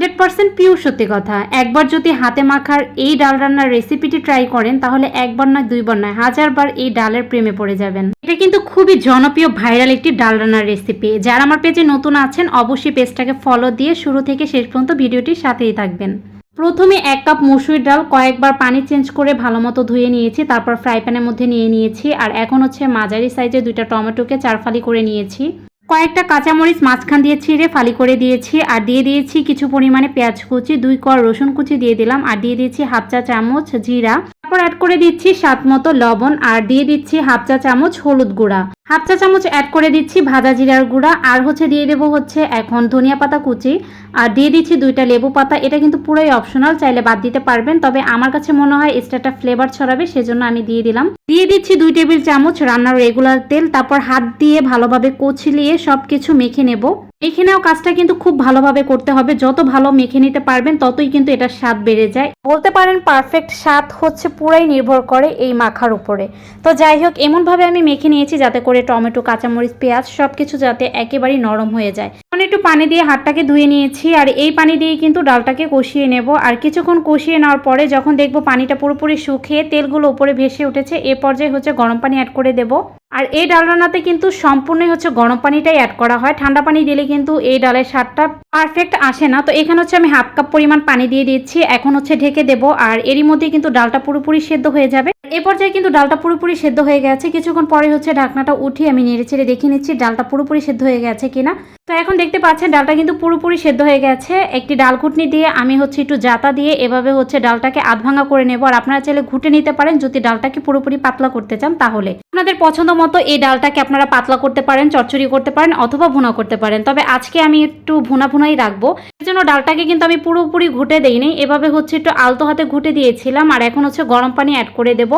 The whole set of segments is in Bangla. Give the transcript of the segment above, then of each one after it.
হান্ড্রেড পারসেন্ট পিওর সত্যি কথা। একবার যদি হাতে মাখার এই ডাল রান্নার রেসিপিটি ট্রাই করেন, তাহলে একবার নয়, দুইবার নয়, হাজারবার এই ডালের প্রেমে পড়ে যাবেন। এটা কিন্তু খুবই জনপ্রিয় ভাইরাল একটি ডাল রান্নার রেসিপি যারা আমার পেজে নতুন আছেন, অবশ্যই পেজটাকে ফলো দিয়ে শুরু থেকে শেষ পর্যন্ত ভিডিওটির সাথেই থাকবেন। প্রথমে এক কাপ মসুর ডাল, কয়েকবার পানি চেঞ্জ করে ভালো মতো ধুয়ে নিয়েছি, তারপর ফ্রাই প্যানের মধ্যে নিয়ে নিয়েছি, আর এখন হচ্ছে মাঝারি সাইজে দুইটা টমেটোকে চারফালি করে নিয়েছি। কয়েকটা কাঁচামরিচ মাঝখান দিয়ে ছিঁড়ে ফালি করে দিয়েছি আর দিয়ে দিয়েছি কিছু পরিমাণে পেঁয়াজ কুচি, দুই কর রসুন কুচি দিয়ে দিলাম আর দিয়ে দিয়েছি হাফ চা চামচ জিরা। তারপর অ্যাড করে দিচ্ছি স্বাদ মতো লবণ আর দিয়ে দিচ্ছি হাফ চা চামচ হলুদ গুঁড়া। হাফ চা চামচ অ্যাড করে দিচ্ছি ভাজা জিরার গুঁড়া, আর হচ্ছে দিয়ে দেবো হচ্ছে এখন ধনিয়া পাতা কুচি। আর দিয়ে দিচ্ছি দুইটা লেবু পাতা, এটা কিন্তু পুরোই অপশনাল চাইলে বাদ দিতে পারবেন। তবে আমার কাছে মনে হয় এক্সট্রাটা ফ্লেভার ছড়াবে, সেজন্য আমি দিয়ে দিলাম। দিয়ে দিচ্ছি দুই টেবিল চামচ রান্নার রেগুলার তেল, তারপর হাত দিয়ে ভালোভাবে কচলিয়ে সব কিছু মেখে নেব। মেখে নেওয়া কাজটা কিন্তু খুব ভালোভাবে করতে হবে, যত ভালো মেখে নিতে পারবেন, ততই কিন্তু এটার স্বাদ বেড়ে যায়। বলতে পারেন পারফেক্ট স্বাদ হচ্ছে পুরাই নির্ভর করে এই মাখার উপরে। তো যাই হোক, এমনভাবে আমি মেখে নিয়েছি যাতে করে টমেটো, কাঁচামরিচ, পেঁয়াজ সব কিছু যাতে একেবারেই নরম হয়ে যায়। এখন একটু পানি দিয়ে হাতটাকে ধুয়ে নিয়েছি আর এই পানি দিয়ে কিন্তু ডালটাকে কষিয়ে নেব। আর কিছুক্ষণ কষিয়ে নেওয়ার পরে যখন দেখব পানিটা পুরোপুরি শুকিয়ে তেলগুলো উপরে ভেসে উঠেছে, এ পর্যায়ে হচ্ছে গরম পানি অ্যাড করে দেব। আর এই ডাল রান্নাতে কিন্তু সম্পূর্ণই হচ্ছে গরম পানিটাই অ্যাড করা হয়। ঠান্ডা পানি দিলে কিন্তু এই ডালের স্বাদটা পারফেক্ট আসে না। তো এখানে হচ্ছে আমি হাফ কাপ পরিমাণ পানি দিয়ে দিচ্ছি। এখন হচ্ছে ঢেকে দেব। আর এরই মধ্যে কিন্তু ডালটা পুরোপুরি সেদ্ধ হয়ে যাবে। এ পর্যায়ে কিন্তু ডালটা পুরোপুরি সেদ্ধ হয়ে গেছে। কিছুক্ষণ পরে হচ্ছে ঢাকনাটা উঠিয়ে আমি নেড়ে চেড়ে দেখে নিচ্ছি ডালটা পুরোপুরি সেদ্ধ হয়ে গেছে কিনা। তো এখন দেখতে পাচ্ছেন ডালটা কিন্তু পুরোপুরি সেদ্ধ হয়ে গেছে। একটি ডাল ঘুটনি দিয়ে আমি হচ্ছে একটু জাতা দিয়ে এভাবে হচ্ছে ডালটাকে আধ ভাঙা করে নেব। আর আপনারা চাইলে ঘুটে নিতে পারেন যদি ডালটাকে পুরোপুরি পাতলা করতে চান তাহলে। আপনাদের পছন্দ মতো এই ডালটাকে আপনারা পাতলা করতে পারেন, চচ্চড়ি করতে পারেন অথবা ভুনা করতে পারেন। তবে আজকে আমি একটু ভুনা ভুনাই রাখব। জন্য ডালটাকে কিন্তু আমি পুরোপুরি ঘুটে দেইনি। এভাবে হচ্ছে একটু আলতো হাতে ঘুটে দিয়েছিলাম আর এখন হচ্ছে গরম পানি অ্যাড করে দেব।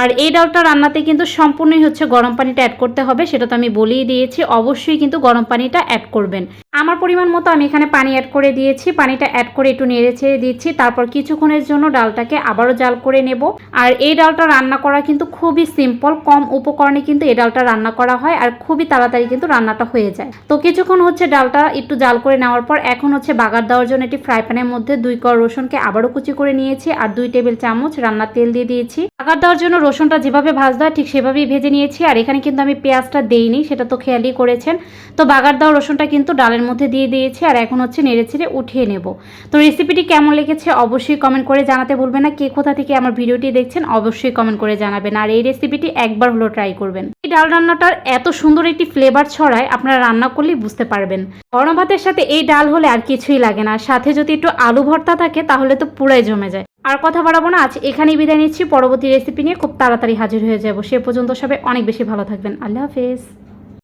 আর এই ডালটা রান্নাতে কিন্তু সম্পূর্ণই হচ্ছে গরম পানিটা অ্যাড করতে হবে, সেটা তো আমি বলেই দিয়েছি। অবশ্যই কিন্তু গরম পানিটা অ্যাড করবেন। আমার পরিমাণ মতো আমি এখানে পানি অ্যাড করে দিয়েছি। পানিটা অ্যাড করে একটু নেড়ে ছেড়ে দিচ্ছি। তারপর কিছুক্ষণের জন্য ডালটাকে আবারও জাল করে নেব। আর এই ডালটা রান্না করা কিন্তু খুবই সিম্পল কম উপকরণে কিন্তু এই ডালটা রান্না করা হয় আর খুবই তাড়াতাড়ি কিন্তু রান্নাটা হয়ে যায়। তো কিছুক্ষণ হচ্ছে ডালটা একটু জাল করে নেওয়ার পর এখন হচ্ছে বাগার দেওয়ার জন্য একটি ফ্রাই প্যানের মধ্যে দুই কর রসুনকে আবারও কুচি করে নিয়েছি আর দুই টেবিল চামচ রান্নার তেল দিয়ে দিয়েছি। বাগার দেওয়ার জন্য রসুনটা যেভাবে ভাজতে হয় ঠিক সেভাবেই ভেজে নিয়েছি আর এখানে কিন্তু আমি পেঁয়াজটা দেইনি, সেটা তো খেয়ালই করেছেন। তো বাগার দেওয়া রসুনটা কিন্তু ডালের মধ্যে দিয়ে দিয়েছি আর এখন হচ্ছে নেড়ে ছেড়ে উঠিয়ে নেব। তো রেসিপিটি কেমন লেগেছে অবশ্যই কমেন্ট করে জানাতে ভুলবেন না। কে কোথা থেকে আমার ভিডিওটি দেখছেন অবশ্যই কমেন্ট করে জানাবেন। আর এই রেসিপিটি একবার হলো ট্রাই করবেন। এই ডাল রান্নাটার এত সুন্দর একটি ফ্লেভার ছড়ায় আপনারা রান্না করলেই বুঝতে পারবেন। গরম ভাতের সাথে এই ডাল হলে আর কিছুই লাগে না। সাথে যদি একটু আলু ভর্তা থাকে তাহলে তো পুরাই জমে যায়। আর কথা বাড়াবো না, আজ এখানেই বিদায় নিচ্ছি। পরবর্তী রেসিপি নিয়ে খুব তাড়াতাড়ি হাজির হয়ে যাব। সে পর্যন্ত সবাই অনেক বেশি ভালো থাকবেন। আল্লাহ হাফেজ।